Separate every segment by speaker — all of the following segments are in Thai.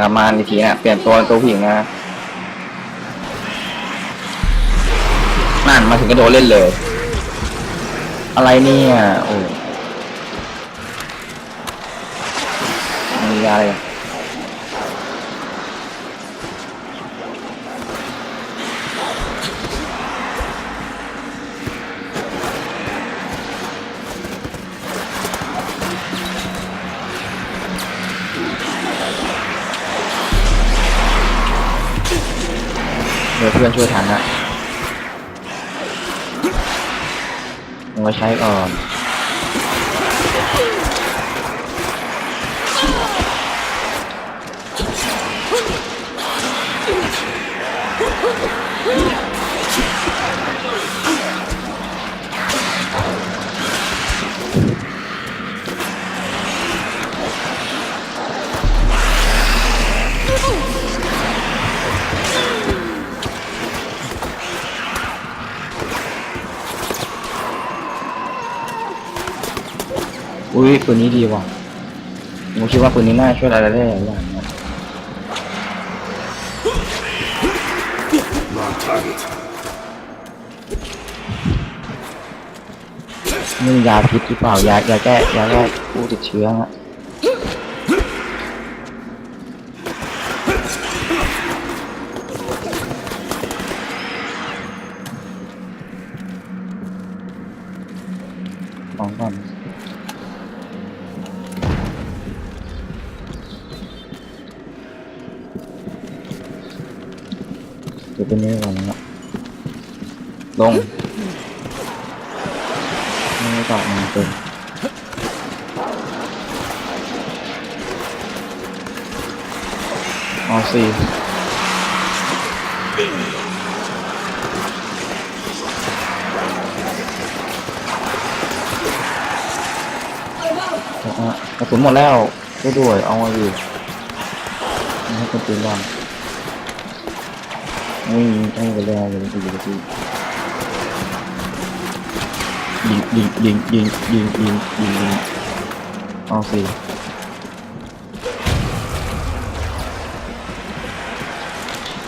Speaker 1: ากับมาอีกทีนะเปลี่ยนตัวตัวผู้หญิงนะนั่นมาถึงกระโดดเล่นเลย อะไรเนี่ยโอ้มีอะไร พื่อนช่วยทันนะเอาไว้ใช้ก่อน อุ้ยปืนนี้ดีว่ะผมคิดว่าปืนนี้น่าช่วยอะไรได้หลายอย่างนะนี่ยาพิษหรือเปล่ายายาแก้ยาแก้ผู้ติดเชื้อฮะของก่อน เดี๋ยวเป็นนี้ก่อนนะลงไม่ตอบมันเป็นอ๋อสี่อะกระสุนหมดแล้วช่วยด้วยเอามาอยู่ไม่ให้คนตีนบ้าง ไม่ยิงใกล้ไปแล้วเลยตีไปที่ยิงยิงยิงยิงยิงยิงยิงยิงเอาสิ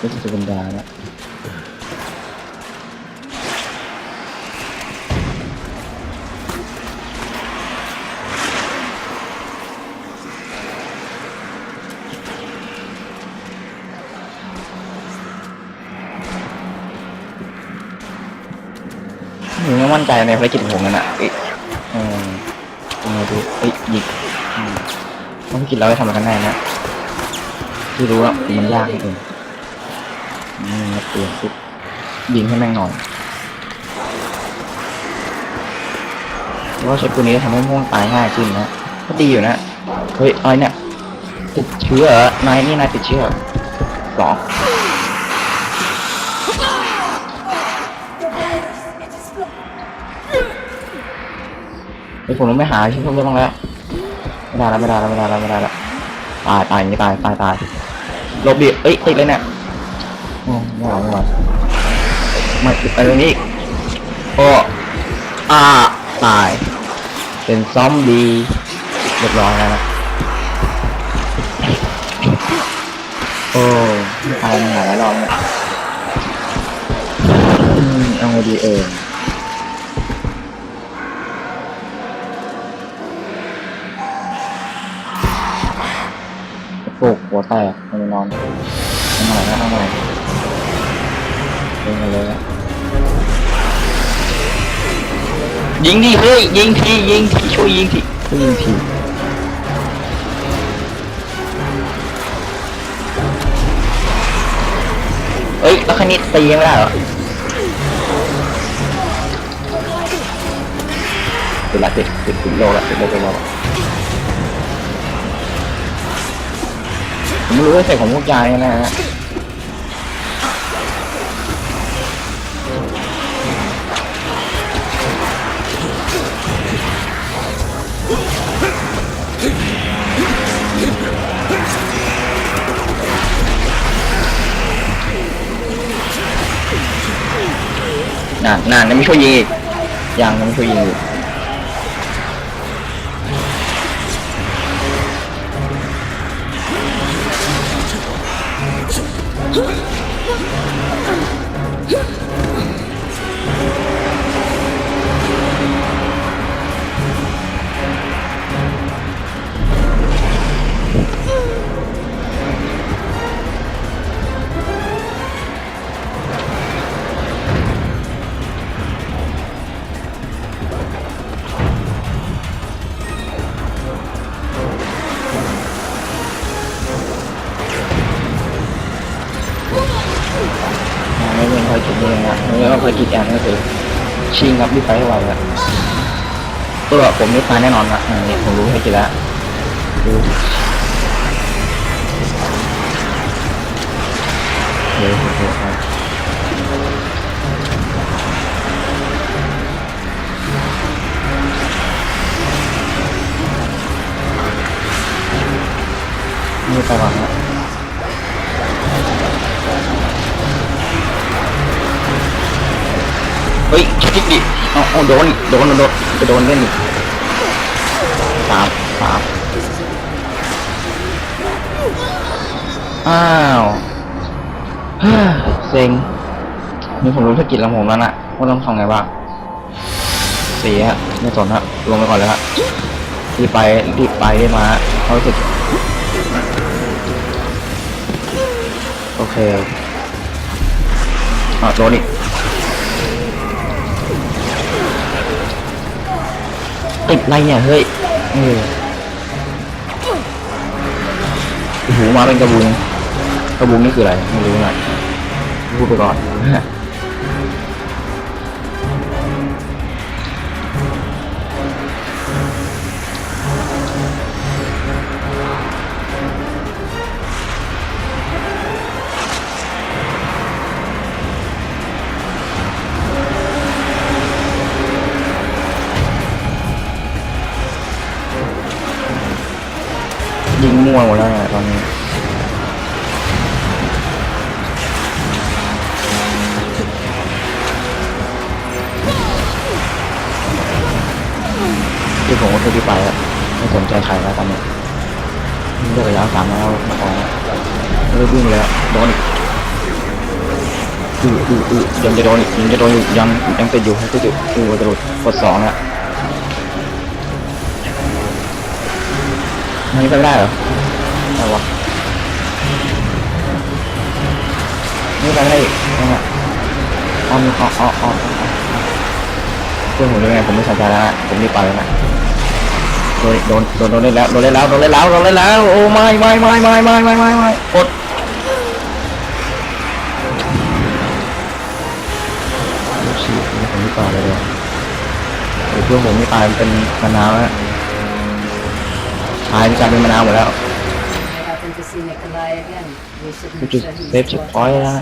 Speaker 1: ก็จะเป็นดาละ หนูไม่มั่นใจในภารกิจของผมนั่นแหะเอ๊ะเออยังไงดูเอ้ยยิงอืมภารกิจเราจะทำอะไรกันแน่นะที่รู้ว่ามันยากนิงนี่มาเปลี่ยนปุ๊บยิงให้แม่งหน่อยเพราะว่าใช้ปืนนี้จะทำให้ม่วงตายง่ายขึ้นนะก็ดีอยู่นะ เฮ้ยอะไรเนี่ยติดเชื้อเหรอนายนี่นายติดเชื้อเหร ไอ้ผมต้องไปหาชิ้นส่วนเรื่องแล้วไม่ได้แล้วไม่ได้แล้วไม่ได้แล้วไม่ได้แล้วตายตายอย่างนี้ตายตายตายลบดิเอ้ยติดเลยเนี่ยโอ้ไม่ไหวไม่ไหวไม่ไปตรงนี้โอ้อาตาย เป็นซอมบี้เรียบร้อยแล้วนะโอ้ตายมาหลายรอบแล้วอืมเอาไงดีเออ ลูกหัวแตกมันนอนทำอะไรนะทำอะไรเล่นกันเลยนะยิงดิเฮ้ยยิงทียิงทีช่วยยิงทีช่วยยิงทีเอ้ยแล้วคันนี้ตียังไม่ได้เหรอติดละติดติดติดโลละติดโลติดโลล ผมไม่รู้ว่าใส่ของพวกยายนะฮะน่ะน่ะยังไม่ช่วยยิงอีกยังไม่ช่วยยิงอีก Huh? กิจอย่างก็คือชิงครับรีไฟให้ไวครับเออผมไม่ตายแน่นอนนะอันนี้ผมรู้ให้กิจแล้ว ฮ้ยชิคดิเอาเอาโดนโดนโดนจะโดนเล่นอีกสามสามอ้าวเฮ้ยเซ็งนี่ผมรู้ธุรกิจของผมแล้วนะว่าต้องทำไงบ้างเสียฮะไม่สนฮะลงไปก่อนเลยฮะรีบไปรีบไปได้มาเขารู้สึกโอเคอะโดนอีก ติดอะไรเนี่ยเฮ้ยเออโอ้โหมาเป็นกระบุงกระบุงนี่คืออะไรไม่รู้นะพูดไปก่อน มั่วหมดแล้วเนี่ยตอนนี้ที่ผมก็คือที่ไปแล้วไม่สนใจใครแล้วตอนนี้เลือกระยะสามแล้วพอแล้วเลิกวิ่งเลยอะโดนอีกอืออืออือยังจะโดนอีกยังจะโดนอยู่ยังยังติดอยู่ให้ติดอยู่อือกระโดดกดสองแล้ว มันไปไม่ได้เหรออะไรวะนี่ไปได้อีกนั่นแหละอ๋ออ๋ออ๋ออ๋อเพื่อนผมยังไงผมไม่สนใจแล้วนะผมรีบไปแล้วนะโดนโดนโดนโดนเล่นแล้วโดนเล่นแล้วโดนเล่นแล้วโดนเล่นแล้วโอ้ไม่ไม่ไม่ไม่ไม่ไม่ไม่ไม่กดชีพนี่ผมรีบไปเลยเลยเดี๋ยวเพื่อนผมไม่ตายมันเป็นมะนาวแล้ วตายมันกลายเป็นมะนาวหมดแล้ว
Speaker 2: I happen to see Nikolai again. We should
Speaker 1: กู
Speaker 2: make
Speaker 1: จุด
Speaker 2: sure he's
Speaker 1: เซฟเช็คพอยต์แล้ว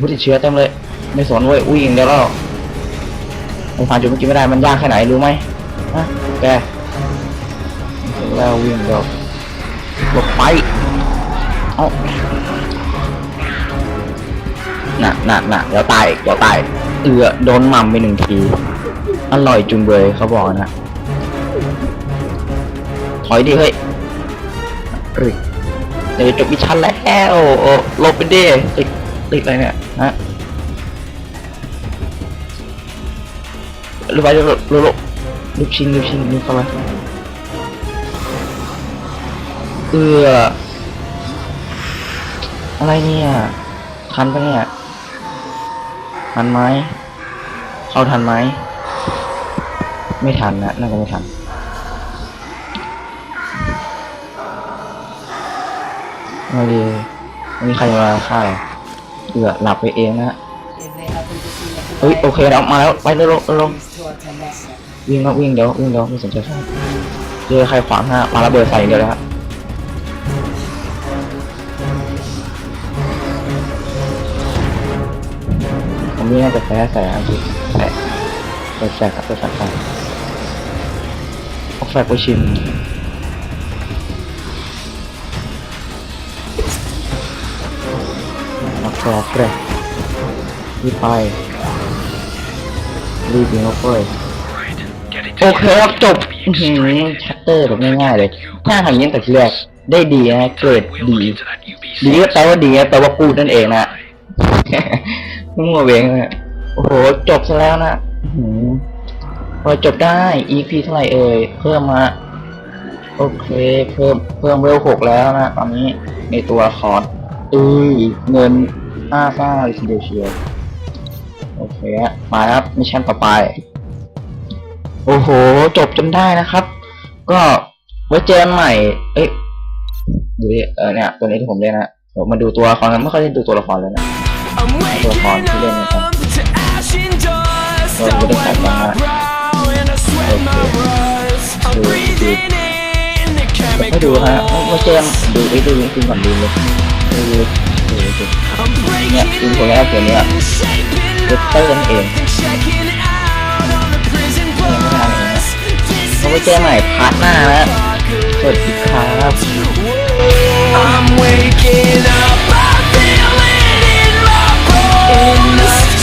Speaker 1: ผู้ติดเชื้อเต็มเลย ไม่สนเว้ยอุ้ยอย่างเดียวแล้วผมผ่านจุดเมื่อกี้ไม่ได้มันยากแค่ไหนรู้ไหมฮะแกเสร็จแล้ววิ่งเดียวหลบไปเอ้าหนักหนักหนักเดี๋ยวตายเดี๋ยวตายเอือโดนหม่ำไปหนึ่งทีอร่อยจุงเบยเขาบอกนะ ถอยดิเฮ้ยเอ้ยเดี๋ยวจะจบมิชชั่นแล้วโอ้ลบไปดิติดติดอะไรเนี่ยฮะหรือไปเร็วๆเร็วๆลูกชิ้นลูกชิ้นนี่เข้ามาเอออะไรเนี่ยทันปะเนี่ยทันไหมเข้าทันไหมไม่ทันนะน่าจะไม่ทัน ไม่ดีวันนี้ใครมาฆ่าเราเอือหลับไปเองนะเฮ้ยโอเคแล้วมาแล้วไปเร็วเร็ววิ่งแล้ววิ่งเดี๋ยววิ่งเดี๋ยวไม่สนใจใครเจอใครขวางฮะมาระเบิดใส่เดียวเลยฮะผมนี่น่าจะแพ้ใส่อันที่แพ้เปิดแฟกครับเปิดแฟกไปเอาแฟกไปชิม นักแฟกแกรรีบไปรีบยิงเขาเฟ้ยโอเคครับจบอื้อหือชัตเตอร์แบบง่ายๆเลยห้าทางนี้แต่ทีแรกได้ดีนะเกรดดีดีก็แปลว่าดีแปลว่ากูนั่นเองนะมั่วเวงเลยโอ้โหจบซะแล้วนะอื้อหือพอจบได้ EP เท่าไหร่เอ่ยเพิ่มมาโอเค เพิ่มเพิ่มเวลหกแล้วนะ ตอนนี้ในตัวคอร์ดเอ้เงิน ห้าซ่าเลยทีเดียวเชียวโอเคฮะมาครับมิชชั่นต่อไป โอ้โห จบจนได้นะครับ ก็ไว้เจอกันใหม่ เอ้ยดูดิเออเนี่ยตัวนี้ที่ผมเล่นนะเดี๋ยวมาดูตัวละครกันไม่ค่อยได้ดูตัวละครเลยนะ
Speaker 3: I'm waking up to ash and dust. I wipe my brow and I sweat my rust. I'm breathing in the
Speaker 1: ไม่ดูฮะไม่เจอดูไอ้ดูจริงๆก่อนดูเลยดู
Speaker 3: เนี่
Speaker 1: ยคุณ
Speaker 3: ค
Speaker 1: น
Speaker 3: แร
Speaker 1: กค
Speaker 3: น
Speaker 1: นี้
Speaker 3: เวกเตอ
Speaker 1: ร์นั่นเอ
Speaker 3: ง
Speaker 1: เขาไปแจอใหม่พาร์ทหน้าแล้วสวัสดีครับ
Speaker 3: I'm waking up, I feel it in my bones.